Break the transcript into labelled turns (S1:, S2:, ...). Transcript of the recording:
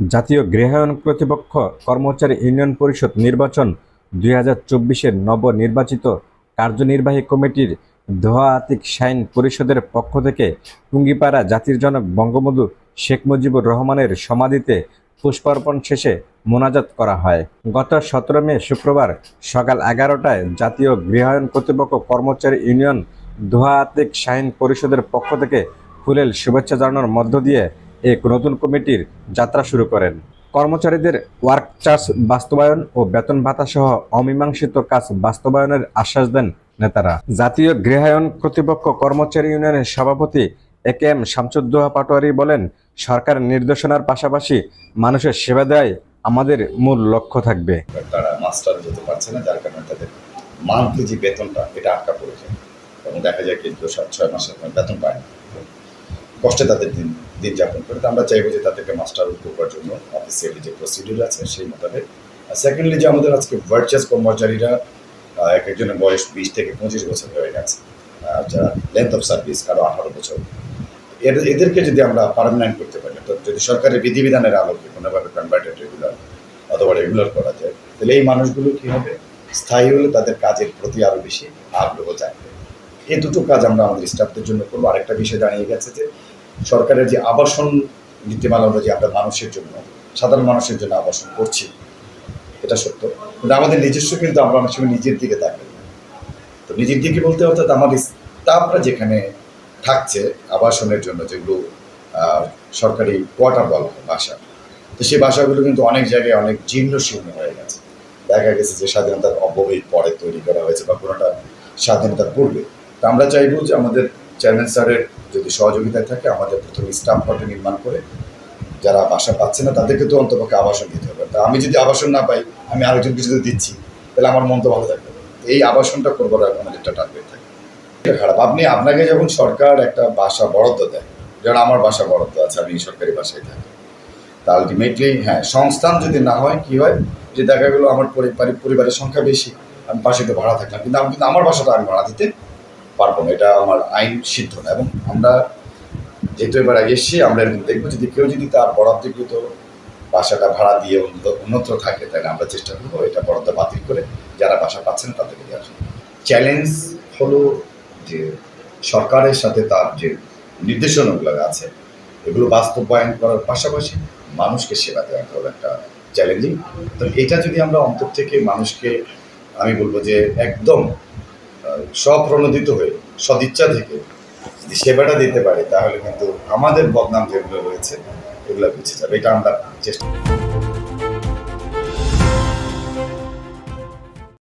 S1: জাতীয় গৃহায়ন কর্তৃপক্ষ কর্মচারী ইউনিয়ন পরিষদ নির্বাচন দুই হাজার চব্বিশের নবনির্বাচিত কার্যনির্বাহী কমিটির দোহা আতিক শাইন পরিষদের পক্ষ থেকে টুঙ্গিপাড়া জাতির জনক বঙ্গবন্ধু শেখ মুজিবুর রহমানের সমাধিতে পুষ্পার্পণ শেষে মোনাজাত করা হয়। গত সতেরো মে শুক্রবার সকাল এগারোটায় জাতীয় গৃহায়ন কর্তৃপক্ষ কর্মচারী ইউনিয়ন দোহা আতিক শাহিন পরিষদের পক্ষ থেকে ফুলেল শুভেচ্ছা জানানোর মধ্য দিয়ে এক নতুন কমিটির যাত্রা শুরু করেন। কর্মচারীদের ওয়ার্ক চার্জ বাস্তবায়ন ও বেতন ভাতা সহ অমীমাংসিত কাজ বাস্তবায়নের আশ্বাস দেন নেতারা। জাতীয় গৃহায়ন কর্তৃপক্ষ কর্মচারী ইউনিয়নের সভাপতি A K M Shamsuddoha Patwari বলেন সরকারের নির্দেশনার পাশাপাশি মানুষের সেবা দেয় আমাদের মূল লক্ষ্য থাকবে।
S2: তারা মাস্টার যেতে পারছে না, যার কারণে তাদের মান্থলি যে বেতনটা, এটা আটকা পড়ে যায় এবং দেখা যায় কিন্তু সাত, ছয় মাসের বেতন পায় না। কষ্টে তাদের দিন দিন যাপন করে, তো আমরা চাইব যে তাদেরকে মাস্টার করার জন্য অফিসিয়ালি যে প্রসিডিউর আছে সেই মোতাবেক। সেকেন্ডলি যে আমাদের আজকে ভার্চুয়াস কর্মচারীরা এক একজনের বয়স বিশ থেকে পঁচিশ বছর হয়ে গেছে যারা লেন্থ অফ সার্ভিস কারও আঠারো বছর। এদের এদেরকে যদি আমরা পারমানেন্ট করতে পারি তো যদি সরকারের বিধিবিধানের আলোকে কোনোভাবে কনভার্টেড রেগুলার অথবা রেগুলার করা যায়, তাহলে এই মানুষগুলো কী হবে? স্থায়ী হলে তাদের কাজের প্রতি আরও বেশি আগ্রহ জাগবে। এই দুটো কাজ আমরা আমাদের স্টাফদের জন্য করব। আরেকটা বিষয় দাঁড়িয়ে গেছে যে সরকারের যে আবাসন নীতিমালা অনুযায়ী আমরা মানুষের জন্য, সাধারণ মানুষের জন্য আবাসন করছি, এটা সত্য। কিন্তু আমাদের নিজস্ব কিন্তু আমরা অনেক সময় নিজের দিকে তাকাই তো নিজের দিকে বলতে অর্থাৎ আমাদের স্টাফরা যেখানে থাকছে আবাসনের জন্য, যেগুলো সরকারি কোয়ার্টার বলা বাসা, তো সেই বাসাগুলো কিন্তু অনেক জায়গায় অনেক জীর্ণ শীর্ণ হয়ে গেছে। দেখা গেছে যে স্বাধীনতার অব্যবহিত পরে তৈরি করা হয়েছে বা কোনোটা স্বাধীনতার পূর্বে। তো আমরা চাইব যে আমাদের চেয়ারম্যান স্যারের যদি সহযোগিতায় থাকে, আমাদের প্রথমে স্টাফ কোয়ার্টার নির্মাণ করে যারা বাসা পাচ্ছে না, তাদেরকে তো অন্তপক্ষে আবাসন দিতে হবে। তা আমি যদি আবাসন না পাই, আমি আরেকজন কিছু যদি দিচ্ছি, তাহলে আমার মন তো ভালো থাকবে এই আবাসনটা করবার আমাদের একটা টার্গেট থাকে। এটা খারাপ। আপনি, আপনাকে যখন সরকার একটা বাসা বরাদ্দ দেয় যেমন আমার বাসা বরাদ্দ আছে, আমি সরকারি বাসায় থাকি, তা আলটিমেটলি হ্যাঁ সংস্থান যদি না হয়, কি হয়? যে দেখা গেলো আমার পরিবার পরিবারের সংখ্যা বেশি, আমি একটু ভাড়া থাকলাম, কিন্তু আমি, কিন্তু আমার বাসাটা আমি ভাড়া দিতে পারব না, এটা আমার আইন সিদ্ধ না। এবং আমরা যেহেতু এবার এসছি, আমরা দেখব যদি কেউ যদি তার বরাদ্দকৃত বাসাটা ভাড়া দিয়ে অন্যত্র থাকে, তাহলে আমরা চেষ্টা করব এটা বরাদ্দ বাতিল করে যারা বাসা পাচ্ছেন তাদেরকে জন্য। চ্যালেঞ্জ হলো যে সরকারের সাথে তার যে নির্দেশনাগুলো আছে, এগুলো বাস্তবায়ন করার পাশাপাশি মানুষকে সেবা দেওয়া হলো একটা চ্যালেঞ্জিং তো এটা যদি আমরা অন্তর থেকে মানুষকে, আমি বলব যে একদম স্বপ্রণোদিত হয়ে, সদিচ্ছা থেকে যদি সেবাটা দিতে পারে, তাহলে কিন্তু আমাদের বদনাম যেগুলো রয়েছে, এগুলো বুঝে যাবে। এটা আমরা চেষ্টা